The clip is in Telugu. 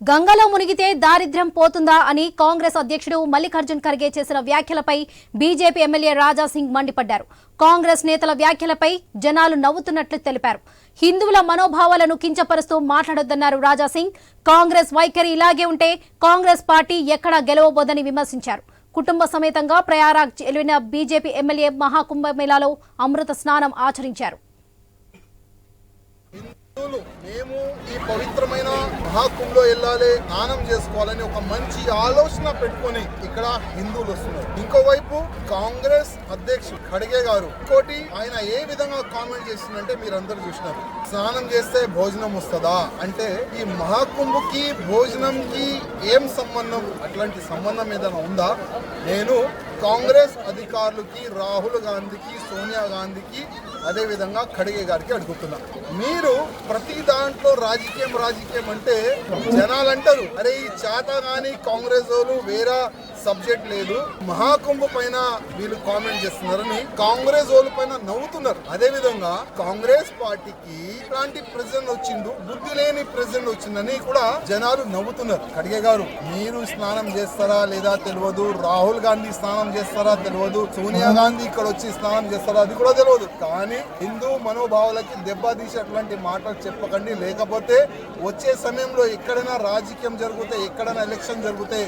గంగలో మునిగితే దారిద్ర్యం పోతుందా అని కాంగ్రెస్ అధ్యక్షుడు మల్లికార్జున్ ఖర్గే చేసిన వ్యాఖ్యలపై బీజేపీ ఎమ్మెల్యే రాజా సింగ్ మండిపడ్డారు. కాంగ్రెస్ నేతల వ్యాఖ్యలపై జనాలు నవ్వుతున్నట్లు తెలిపారు. హిందువుల మనోభావాలను కించపరుస్తూ మాట్లాడొద్దన్నారు రాజా సింగ్. కాంగ్రెస్ వైఖరి ఇలాగే ఉంటే కాంగ్రెస్ పార్టీ ఎక్కడా గెలవబోదని విమర్శించారు. కుటుంబ సమేతంగా ప్రయారాగ్ వెళ్ళిన బీజేపీ ఎమ్మెల్యే మహాకుంభమేళాలో అమృత స్నానం ఆచరించారు. హిందువులు మేము ఈ పవిత్రమైన మహాకుంభలో వెళ్ళాలి స్నానం చేసుకోవాలని ఒక మంచి ఆలోచన పెట్టుకొని ఇక్కడ హిందువులు వస్తున్నారు. ఇంకోవైపు కాంగ్రెస్ అధ్యక్షుడు ఖడ్గే గారు ఇంకోటి ఆయన ఏ విధంగా కామెంట్ చేసిందంటే మీరందరూ చూసినారు. స్నానం చేస్తే భోజనం వస్తుందా? అంటే ఈ మహాకుంభకి భోజనంకి ఏం సంబంధం? అట్లాంటి సంబంధం ఏదైనా ఉందా? నేను కాంగ్రెస్ అధికారులకి రాహుల్ గాంధీకి సోనియా గాంధీకి అదేవిధంగా ఖడ్గే గారికి అడుగుతున్నాను మీరు ప్రతి దాంట్లో రాజకీయం రాజకీయం అంటే జనాలు అంటారు. అరే ఈ చేత కానీ కాంగ్రెస్ వాళ్ళు వేరే సబ్జెక్ట్ లేదు. మహాకుంభ పైన వీళ్ళు కామెంట్ చేస్తున్నారని కాంగ్రెస్ వాళ్ళ పైన నవ్వుతున్నారు. అదే విధంగా కాంగ్రెస్ పార్టీకి ఇలాంటి ప్రెసిడెంట్ వచ్చిండు బుద్ధి లేని ప్రెసిడెంట్ వచ్చిందని కూడా జనాలు నవ్వుతున్నారు. ఖడ్గే గారు మీరు స్నానం చేస్తారా లేదా తెలియదు. రాహుల్ గాంధీ స్నానం చేస్తారా తెలియదు. సోనియా గాంధీ ఇక్కడ వచ్చి స్నానం చేస్తారా అది కూడా తెలియదు. కానీ హిందూ మనోభావాలకి దెబ్బతీసి అట్లాంటి మాటలు చెప్పకండి. లేకపోతే వచ్చే సమయంలో ఎక్కడైనా రాజకీయం జరిగితే ఎక్కడైనా ఎలక్షన్ జరిగితే